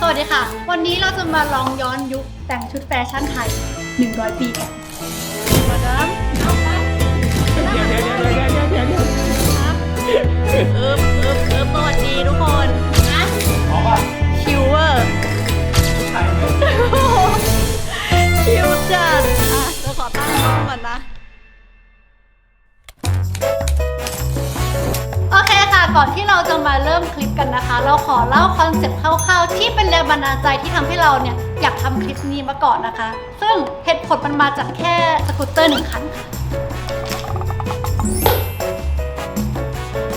สวัสดีค่ะ วันนี้เราจะมาลองย้อนยุคแต่งชุดแฟชั่นไทย 100 ปีกันมาดามเอาไปเดี๋ยวเดี๋ยวเดี๋ยวเดี๋ยวเดี๋ยวเดี๋ยวเดี๋ยวเอิบเอิบเอิบสวัสดีทุกคนนะออกป่ะชิวเวอร์ เราจะมาเริ่มคลิปกันนะคะ เราขอเล่าคอนเซ็ปต์คร่าวๆที่เป็นแรงบันดาลใจที่ทำให้เราเนี่ยอยากทำคลิปนี้มาก่อนนะคะ ซึ่งเหตุผลมันมาจากแค่สกูตเตอร์หนึ่งคันค่ะ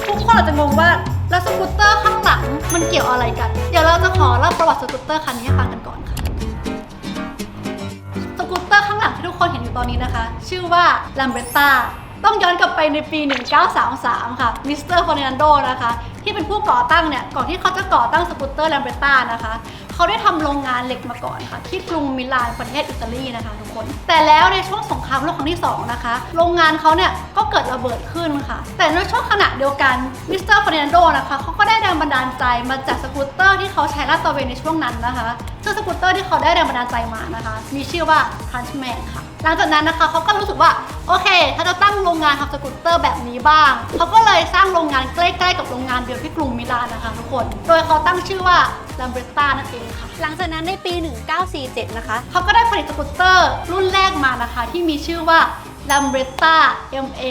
ทุกคนอาจจะงงว่าแล้วสกูตเตอร์ข้างหลังมันเกี่ยวอะไรกัน เดี๋ยวเราจะขอเล่าประวัติสกูตเตอร์คันนี้ให้ฟังกันก่อนค่ะ สกูตเตอร์ข้างหลังที่ทุกคนเห็นอยู่ตอนนี้นะคะ ชื่อว่า l a m b r e t t a ต้องย้อนกลับไปในปี 1933 ค่ะมิสเตอร์ฟอร์ n นโดนะคะ ที่เป็นผู้ก่อตั้งเนี่ย ก่อนที่เขาจะก่อตั้งสกูตเตอร์ l a m b r e t t a นะคะ เขาได้ทำโรงงานเหล็กมาก่อนค่ะ ที่กรุงมิลานประเทศอิตาลีนะคะทุกคน แต่แล้วในช่วงสงครามโลกครั้งที่ 2 นะคะ โรงงานเขาเนี่ยก็เกิดระเบิดขึ้นค่ะ แต่ในช่วงขณะเดียวกันมิสเตอร์ฟอร์ n นโดนะคะเขาก็ได้แรงบันดาลใจมาจากสกูตเตอร์ที่เขาใช้ลาดตระเวนในช่วงนั้นนะคะซึ่งสกูตเตอร์ที่เขาได้แรงบันดาลใจมานะคะ มีชื่อว่า Crunchman ค่ะ หลังจากนั้นนะคะเขาก็รู้สึกว่าโอเคถ้าจะตั้งโรงงานทำสกูตเตอร์แบบนี้บ้างเขาก็เลยสร้างโรงงานใกล้ๆกับโรงงานเดียวที่กรุงมิลานนะคะทุกคน โดยเขาตั้งชื่อว่า l a m b r e t t a นั่นเองค่ะ หลังจากนั้นในปี 1947 นะคะเขาก็ได้ผลิตสกูตเตอร์รุ่นแรกมานะคะ ที่มีชื่อว่า l a m b r e t t a MA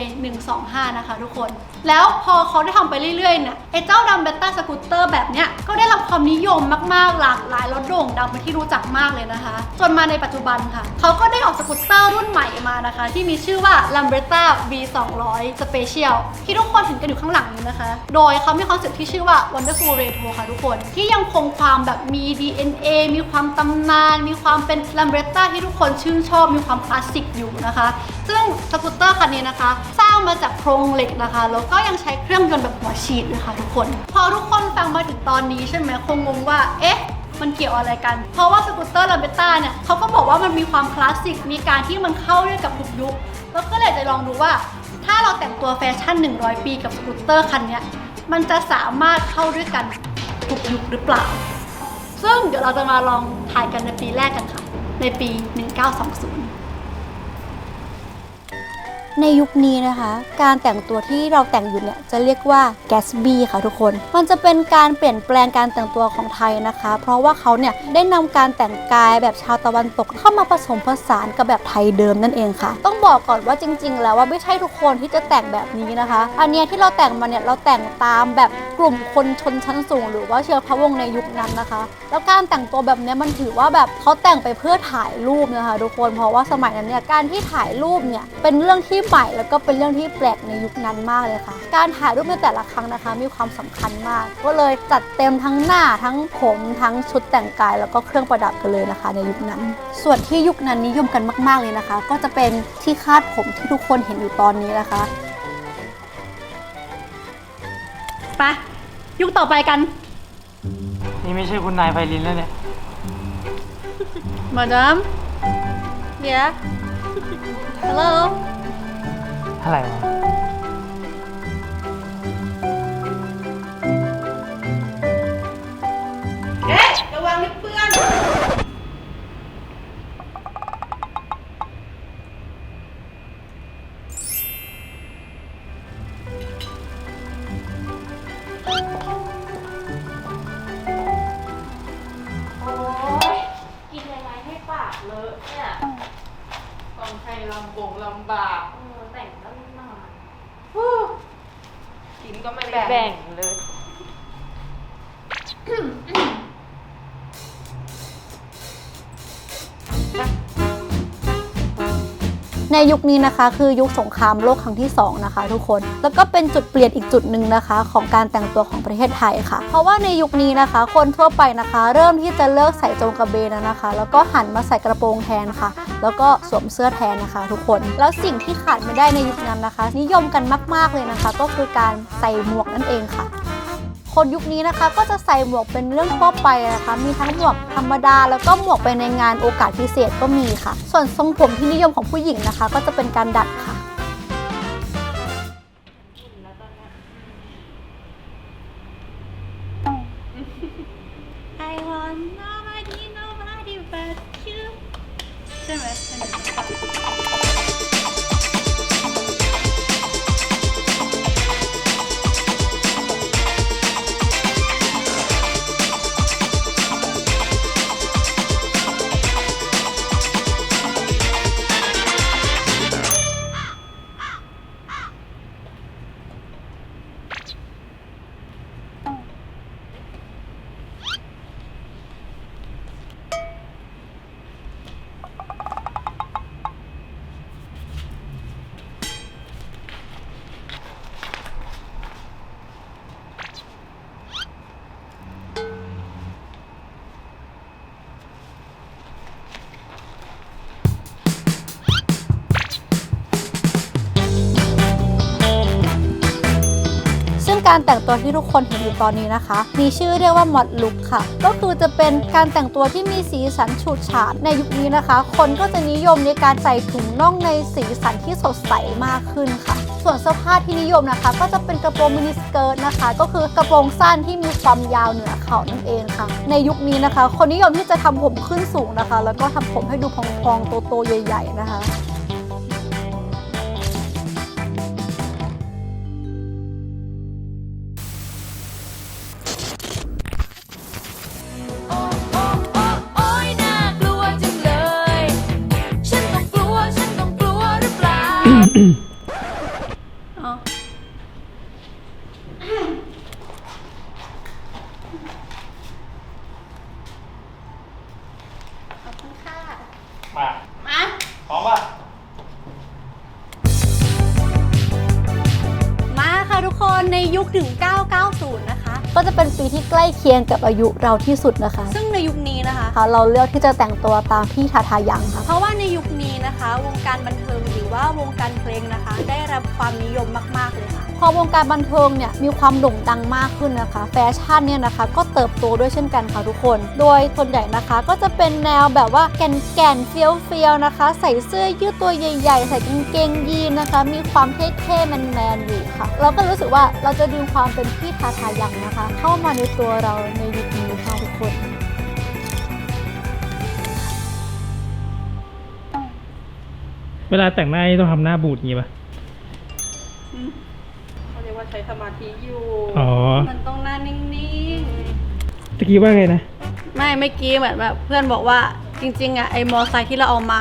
125นะคะทุกคน แล้วพอเขาได้ทำไปเรื่อยๆเนี่ยไอ้เจ้า l a m b r e t t a สกูตเตอร์แบบเนี้ยก็ได้รับความนิยมมากๆหลากหลายแล้วโด่งดังเป็นที่รู้จักมากเลยนะคะ จนมาในปัจจุบันค่ะ เขาก็ได้ออกสกูตเตอร์รุ่นใหม่มานะคะ ที่มีชื่อว่า l a m b r e t t a V 200 Special ที่ทุกคนเห็นกันอยู่ข้างหลังนี้นะคะ โดยเขามีคอนเซ็ปต์ที่ชื่อว่า Wonderful Retro ค่ะทุกคน ที่ยังคงความแบบมี DNA มีความตำนาน มีความเป็น l a m b r e t t a ที่ทุกคนชื่นชอบมีความคลาสสิกอยู่นะคะ ซึ่งสกูตเตอร์คันนี้นะคะ สร้างมาจากโครงเหล็กนะคะแล้วก็ยังใช้เครื่องยนต์แบบหัวฉีดด้วยค่ะทุกคน พอทุกคนฟังมาถึงตอนนี้ใช่ไหมคงงงว่าเอ๊ะมันเกี่ยวอะไรกัน เพราะว่าสกูตเตอร์ลาเบต้าเนี่ยเขาก็บอกว่ามันมีความคลาสสิก มีการที่มันเข้าด้วยกับทุกยุค แล้วก็เลยจะลองดูว่า ถ้าเราแต่งตัวแฟชั่น 100 ปีกับสกูตเตอร์คันนี้มันจะสามารถเข้าด้วยกันทุกยุคหรือเปล่า ซึ่งเดี๋ยวเราจะมาลองถ่ายกันในปีแรกกันค่ะ ในปี 1920 ในยุคนี้นะคะ การแต่งตัวที่เราแต่งอยู่เนี่ยจะเรียกว่า Gatsby ค่ะทุกคน มันจะเป็นการเปลี่ยนแปลงการแต่งตัวของไทยนะคะ เพราะว่าเขาเนี่ยได้นำการแต่งกายแบบชาวตะวันตกเข้ามาผสมผสานกับแบบไทยเดิมนั่นเองค่ะ ต้องบอกก่อนว่าจริง ๆ แล้วว่าไม่ใช่ทุกคนที่จะแต่งแบบนี้นะคะ อันเนี้ยที่เราแต่งมาเนี่ยเราแต่งตามแบบกลุ่มคนชนชั้นสูง หรือว่าเชื้อพระวงศ์ในยุคนั้นนะคะ แล้วการแต่งตัวแบบนี้มันถือว่าแบบเขาแต่งไปเพื่อถ่ายรูปนะคะ ทุกคนเพราะว่าสมัยนั้นเนี่ยการที่ถ่ายรูปเนี่ยเป็นเรื่องที่ใหม่แล้วก็เป็นเรื่องที่แปลกในยุคนั้นมากเลยค่ะ การถ่ายรูปในแต่ละครั้งนะคะ มีความสำคัญมาก ก็เลยจัดเต็มทั้งหน้าทั้งผมทั้งชุดแต่งกาย แล้วก็เครื่องประดับกันเลยนะคะ ในยุคนั้น ส่วนที่ยุคนั้นนิยมกันมาก ๆเลยนะคะ ก็จะเป็นที่คาดผมที่ทุกคนเห็นอยู่ตอนนี้นะคะไปยุคต่อไปกัน นี่ไม่ใช่คุณนายไพลินแล้วเนี่ยมาดาม Yeah Hello อะไรวะเอ๊ะระวังนิดเพื่อน โอ้ยกินยังไงให้ปากเลอะเนี่ยต้องให้ลำบงลำบากเออแต่งตั้งนานฮู้ ก็ไม่แบ่งเลย ในยุคนี้นะคะ คือยุคสงครามโลกครั้งที่สองนะคะ ทุกคน แล้วก็เป็นจุดเปลี่ยนอีกจุดหนึ่งนะคะ ของการแต่งตัวของประเทศไทยค่ะ เพราะว่าในยุคนี้นะคะ คนทั่วไปนะคะ เริ่มที่จะเลิกใส่จงกระเบนแล้วนะคะ แล้วก็หันมาใส่กระโปรงแทนค่ะ แล้วก็สวมเสื้อแทนนะคะ ทุกคน แล้วสิ่งที่ขาดไม่ได้ในยุคนั้นนะคะ นิยมกันมาก ๆเลยนะคะ ก็คือการใส่หมวกนั่นเองค่ะ คนยุคนี้นะคะ ก็จะใส่หมวกเป็นเรื่องทั่วไปนะคะ มีทั้งหมวกธรรมดา แล้วก็หมวกไปในงานโอกาสพิเศษก็มีค่ะ ส่วนทรงผมที่นิยมของผู้หญิงนะคะ ก็จะเป็นการดัดค่ะ การแต่งตัวที่ทุกคนเห็นอยู่ตอนนี้นะคะ มีชื่อเรียกว่า mod look ค่ะ ก็คือจะเป็นการแต่งตัวที่มีสีสันฉูดฉาดในยุคนี้นะคะ คนก็จะนิยมในการใส่ถุงน่องในสีสันที่สดใสมากขึ้นค่ะ ส่วนเสื้อผ้าที่นิยมนะคะ ก็จะเป็นกระโปรงมินิสเกิร์ตนะคะ ก็คือกระโปรงสั้นที่มีความยาวเหนือเข่านั่นเองค่ะ ในยุคนี้นะคะ คนนิยมที่จะทำผมขึ้นสูงนะคะ แล้วก็ทำผมให้ดูพองๆโตๆใหญ่ ๆ นะคะ ล้เคียงกับอายุเราที่สุดนะคะซึ่งในยุคนี้นะคะ ค่ะเราเลือกที่จะแต่งตัวตามพี่ทาทายังค่ะ เพราะว่าในยุคนี้นะคะ วงการบันเทิงหรือว่าวงการเพลงนะคะ ได้รับความนิยมมาก ๆ เลยค่ะ พอวงการบันเทิงเนี่ยมีความโด่งดังมากขึ้นนะคะ แฟชั่นเนี่ยนะคะก็เติบโตด้วยเช่นกันค่ะทุกคน โดยส่วนใหญ่นะคะก็จะเป็นแนวแบบว่าแก่นแก่นเฟี้ยวเฟียวนะคะ ใส่เสื้อยืดตัวใหญ่ๆ ใส่กางเกงยีนนะคะ มีความเท่ๆแมนๆอยู่ค่ะ เราก็รู้สึกว่าเราจะดึงความเป็นพี่ทาทายังนะคะ เข้ามาในตัวเราในยุคนี้ค่ะทุกคนเวลาแต่งหน้าต้องทำหน้าบูดงี้ปะ ใช้สมาธิอยู่ อ๋อ มันต้องหน้านิ่งตะกี้ว่าไงนะ ๆ ไม่เมื่อกี้เหมือนแบบเพื่อนบอกว่าจริงๆอะไอ้มอไซค์ที่เราเอามา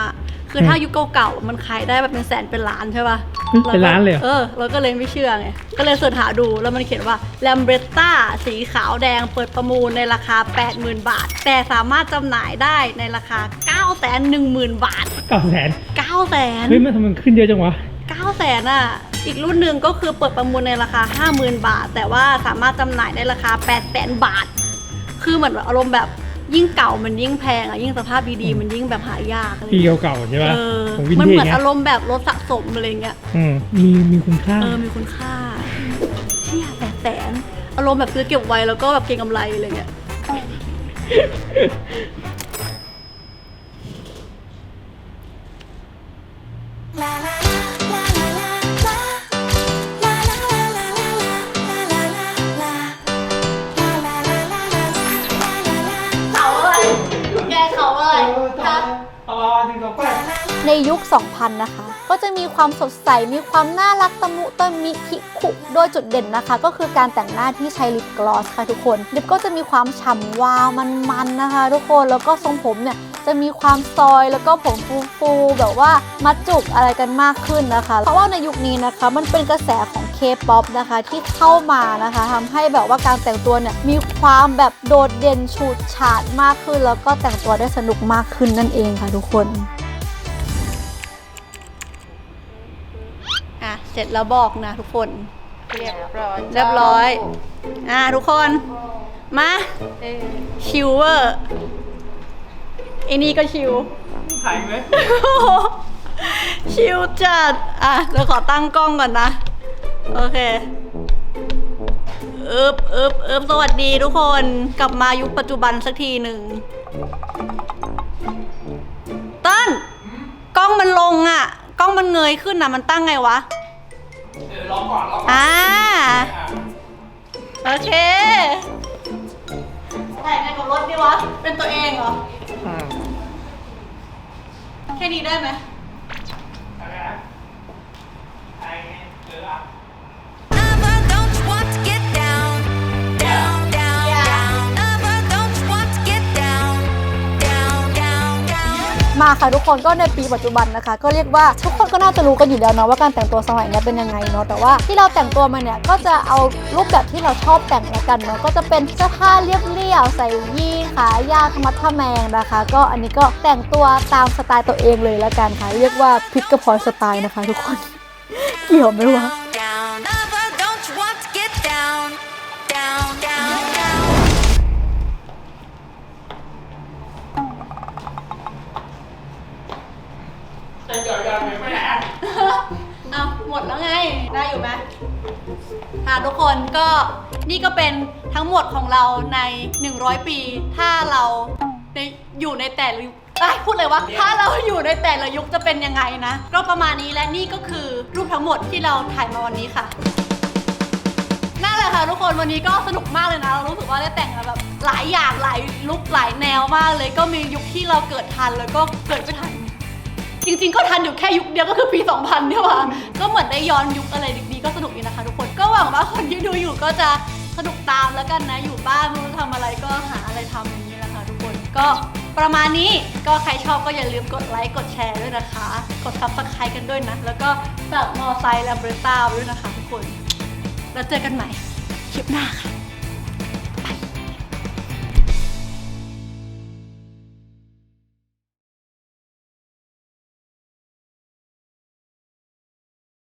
คือถ้ายุคเก่าๆมันขายได้แบบเป็นแสนเป็นล้านใช่ป่ะเฮ้ยเป็นล้านเลยเหรอ เออเราก็เลยไม่เชื่อไง ก็เลยเสิร์ชหาดูแล้วมันเขียนว่า l a m b r e t t a สีขาวแดงเปิดประมูลในราคา 80,000 บาท แต่สามารถจำหน่ายได้ในราคา 910,000 บาท เก้าแสน900,000 เฮ้ยมันทำไมมันขึ้นเยอะจังวะ 900,000อะ อีกรุ่นหนึ่งก็คือเปิดประมูลในราคา 50,000 บาท แต่ว่าสามารถจำหน่ายในราคา 800,000 บาท คือเหมือนแบบอารมณ์แบบยิ่งเก่ามันยิ่งแพงอะยิ่งสภาพดีๆมันยิ่งแบบหายากอะไรปีเงี้ยเก่าๆใช่ป่ะเออของวินมันเทเหจมือนไงอารมณ์แบบรถสะสมอะไรเงี้ยอืมมีมีคุณค่า เออมีคุณค่าเที่ยแปดแสนอารมณ์แบบซื้อเก็บไว้แล้วก็แบบเก็งกำไรอะไรเงี้ย ในยุค 2000 นะคะ ก็จะมีความสดใส มีความน่ารักตะมุตะมิคิขุโดยจุดเด่นนะคะ ก็คือการแต่งหน้าที่ใช้ลิปกลอสค่ะทุกคน ลิปก็จะมีความฉ่ำวาวมันๆนะคะ ทุกคน แล้วก็ทรงผมเนี่ยจะมีความซอยแล้วก็ผมฟูๆแบบว่ามัดจุกอะไรกันมากขึ้นนะคะ เพราะว่าในยุคนี้นะคะมันเป็นกระแสของ K-POP นะคะที่เข้ามานะคะทำให้แบบว่าการแต่งตัวเนี่ยมีความแบบโดดเด่นฉูดฉาดมากขึ้น แล้วก็แต่งตัวได้สนุกมากขึ้นนั่นเองค่ะทุกคน สร็จแล้วบอกนะทุกคน เรียบร้อยเรียบร้อย อะทุกคน มาเออชิวเวอร์ไอ้นี่ก็ชิวถ่ายไหมชิวจัด อะเดี๋ยวขอตั้งกล้องก่อนนะ โอเคเอิบเอิบเอิบสวัสดีทุกคนกลับมายุคปัจจุบันสักทีหนึ่งต้นกล้องมันลงอะ กล้องมันเงยขึ้นอะมันตั้งไงวะเออ ร้องก่อนร้องก่อนอ่าอะโอเคถ่ายไงกับรถดีวะไปเป็นตัวเองเหรอ แค่นี้ได้ไหม Never าค่ะทุกคนก็ในปีปัจจุบันนะคะ ก็เรียกว่าทุกคนก็น่าจะรู้กันอยู่แล้วเนาะว่าการแต่งตัวสมัยนี้เป็นยังไงเนาะแต่ว่าที่เราแต่งตัวมาเนี่ยก็จะเอารูปแบบที่เราชอบแต่งละกันเนาะก็จะเป็นเสื้อผ้าเรียบๆใส่ยีนขายาวธรรมะทแมงนะคะ ก็อันนี้ก็แต่งตัวตามสไตล์ตัวเองเลยละกันค่ะ เรียกว่าพิกกระพอยสไตล์นะคะ ทุกคน เกี่ยวไหมวะ เอาหมดแล้วไง ได้อยู่ไหมค่ะทุกคนก็นี่ก็เป็นทั้งหมดของเราใน 100 ปี ถ้าเราในอยู่ในแต่ละยุคเอ้ยพูดเลยว่า ถ้าเราอยู่ในแต่ละยุคจะเป็นยังไงนะ ก็ประมาณนี้และนี่ก็คือรูปทั้งหมดที่เราถ่ายมาวันนี้ค่ะนั่นแหละค่ะทุกคนวันนี้ก็สนุกมากเลยนะ เรารู้สึกว่าได้แต่งมาแบบหลายอย่างหลายลุคหลายแนวมากเลยก็มียุคที่เราเกิดทันแล้วก็เกิดไม่ทัน จริง ๆ ก็ทันอยู่แค่ยุคเดียวก็คือปี 2000เนี่ยว่ะก็เหมือนได้ย้อนยุคอะไรดีๆก็สนุกดีนะคะ ทุกคนก็หวังว่าคนที่ดูอยู่ก็จะสนุกตามแล้วกันนะอยู่บ้านไม่รู้จะทำอะไรก็หาอะไรทำอย่างนี้แหละค่ะทุกคนก็ประมาณนี้ก็ใครชอบก็อย่าลืมกดไลค์กดแชร์ด้วยนะคะ กดซับสไครต์กันด้วยนะ แล้วก็ฝากมอไซค์และเบรต้าไว้ด้วยนะคะ ทุกคน แล้วเจอกันใหม่คลิปหน้าค่ะ